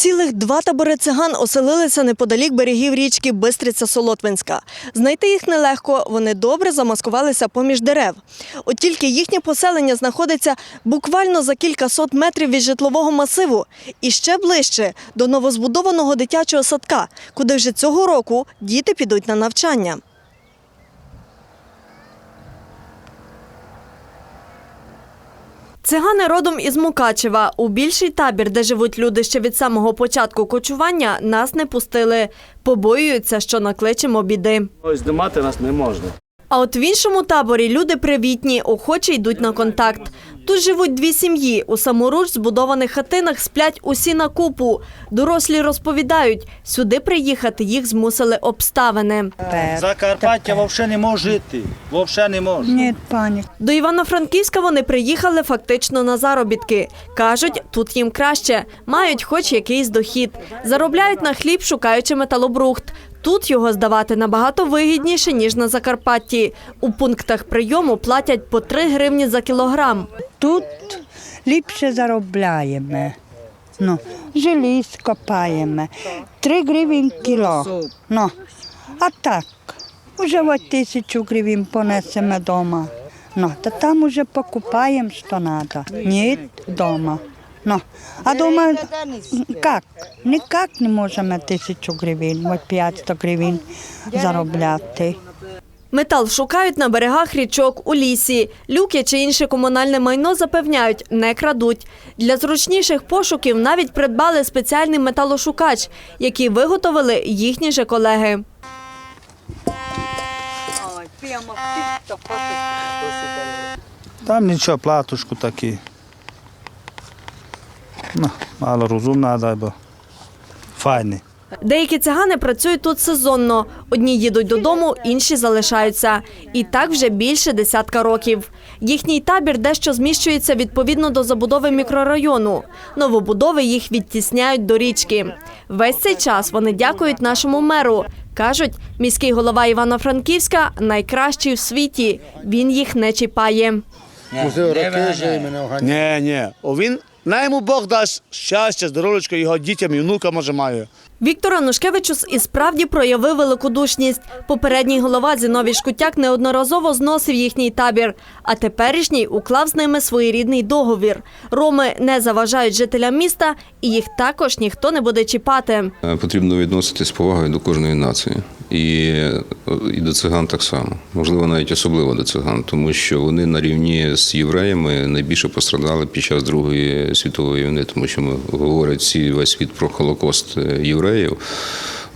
Цілих два табори циган оселилися неподалік берегів річки Бистриця-Солотвинська. Знайти їх нелегко, вони добре замаскувалися поміж дерев. От тільки їхнє поселення знаходиться буквально за кілька сот метрів від житлового масиву і ще ближче до новозбудованого дитячого садка, куди вже цього року діти підуть на навчання. Цигани родом із Мукачева. У більший табір, де живуть люди ще від самого початку кочування, нас не пустили. Побоюються, що накличемо біди. Ось димати нас не можна. А от в іншому таборі люди привітні, охоче йдуть на контакт. Тут живуть дві сім'ї. У саморуч збудованих хатинах сплять усі на купу. Дорослі розповідають, сюди приїхати їх змусили обставини. Закарпаття взагалі не може жити. Взагалі не може. Ні, пані. До Івано-Франківська вони приїхали фактично на заробітки. Кажуть, тут їм краще, мають хоч якийсь дохід. Заробляють на хліб, шукаючи металобрухт. Тут його здавати набагато вигідніше, ніж на Закарпатті. У пунктах прийому платять по 3 гривні за кілограм. Тут ліпше заробляємо. Ну, желіз копаємо. Три гривень кіло. Ну, а так, уже от тисячу гривень понесемо вдома. Ну, та там уже покупаємо, що треба. Ні, вдома. Ну, а дома як? Ніяк не можемо тисячу гривень, от 500 гривень заробляти. Метал шукають на берегах річок, у лісі. Люки чи інше комунальне майно запевняють, не крадуть. Для зручніших пошуків навіть придбали спеціальний металошукач, який виготовили їхні же колеги. Там нічого, платушку такі. Ну, мало розумна, дай бо. Файний. Деякі цигани працюють тут сезонно. Одні їдуть додому, інші залишаються. І так вже більше десятка років. Їхній табір дещо зміщується відповідно до забудови мікрорайону. Новобудови їх відтісняють до річки. Весь цей час вони дякують нашому меру. Кажуть, міський голова Івано-Франківська найкращий в світі. Він їх не чіпає. Ні, ні. Він, най йому Бог дасть щастя, здоров'ячко, його дітям і внука може має. Віктор Анушкевичус і справді проявив великодушність. Попередній голова Зіновій Шкутяк неодноразово зносив їхній табір, а теперішній уклав з ними своєрідний договір. Роми не заважають жителям міста, і їх також ніхто не буде чіпати. Е, Потрібно відноситись з повагою до кожної нації. І, і до циган так само. Можливо, навіть особливо до циган, тому що вони на рівні з євреями найбільше пострадали під час Другої світової війни, тому що ми говорять всі весь світ про Холокост е, євреїв.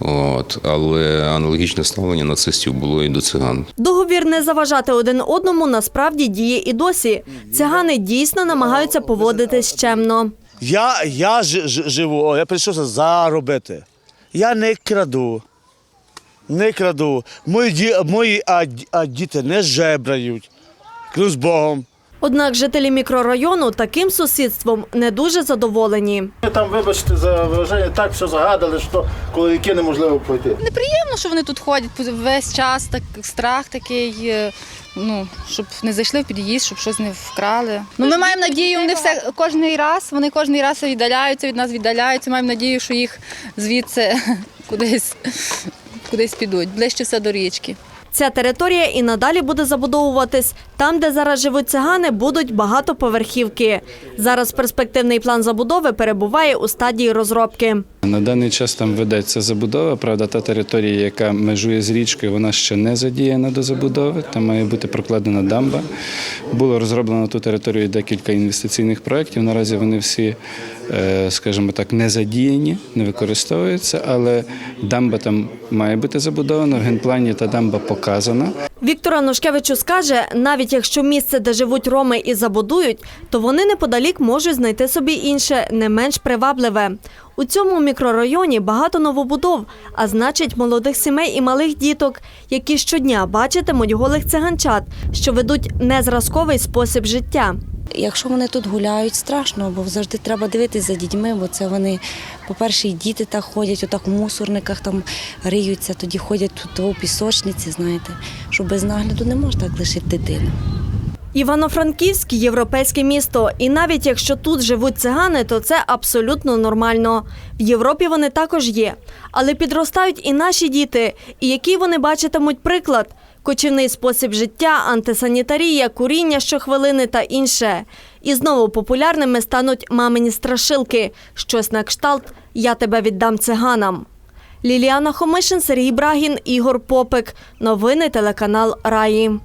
От, але аналогічне ставлення нацистів було і до циган. Договір не заважати один одному насправді діє і досі. Цигани дійсно намагаються поводитись чемно. Я, я ж, ж- живу, я прийшов заробити. Я не краду. Не краду. Мої, мої а, а діти не жебрають. Клянусь Богом. Однак жителі мікрорайону таким сусідством не дуже задоволені. Ми там, вибачте, за враження так все загадали, що коловіки неможливо пройти. Неприємно, що вони тут ходять весь час, так страх такий. е, Ну, щоб не зайшли в під'їзд, щоб щось не вкрали. Ну, ми маємо надію, вони все кожний раз, вони кожний раз віддаляються від нас, віддаляються. Маємо надію, що їх звідси кудись, кудись підуть, ближче все до річки. Ця територія і надалі буде забудовуватись. Там, де зараз живуть цигани, будуть багатоповерхівки. Зараз перспективний план забудови перебуває у стадії розробки. На даний час там ведеться забудова. Правда, та територія, яка межує з річкою, вона ще не задіяна до забудови. Там має бути прокладена дамба. Було розроблено ту територію декілька інвестиційних проєктів. Наразі вони всі, е, скажімо так, не задіяні, не використовуються, але дамба там має бути забудована. В генплані та дамба показана. Віктор Анушкевичу скаже, навіть якщо місце, де живуть роми, і забудують, то вони неподалік можуть знайти собі інше, не менш привабливе. У цьому мікрорайоні багато новобудов, а значить молодих сімей і малих діток, які щодня бачитимуть голих циганчат, що ведуть незразковий спосіб життя. Якщо вони тут гуляють, страшно, бо завжди треба дивитися за дітьми, бо це вони, по-перше, і діти так ходять, отак в мусорниках там риються, тоді ходять тут у пісочниці, знаєте, що без нагляду не можна так лишити дитину. Івано-Франківськ європейське місто, і навіть якщо тут живуть цигани, то це абсолютно нормально. В Європі вони також є. Але підростають і наші діти, і який вони бачитимуть приклад: кочівний спосіб життя, антисанітарія, куріння щохвилини та інше. І знову популярними стануть мамині страшилки, щось на кшталт Я тебе віддам циганам. Ліліана Хомишин, Сергій Брагін, Ігор Попик. Новини телеканал Раї.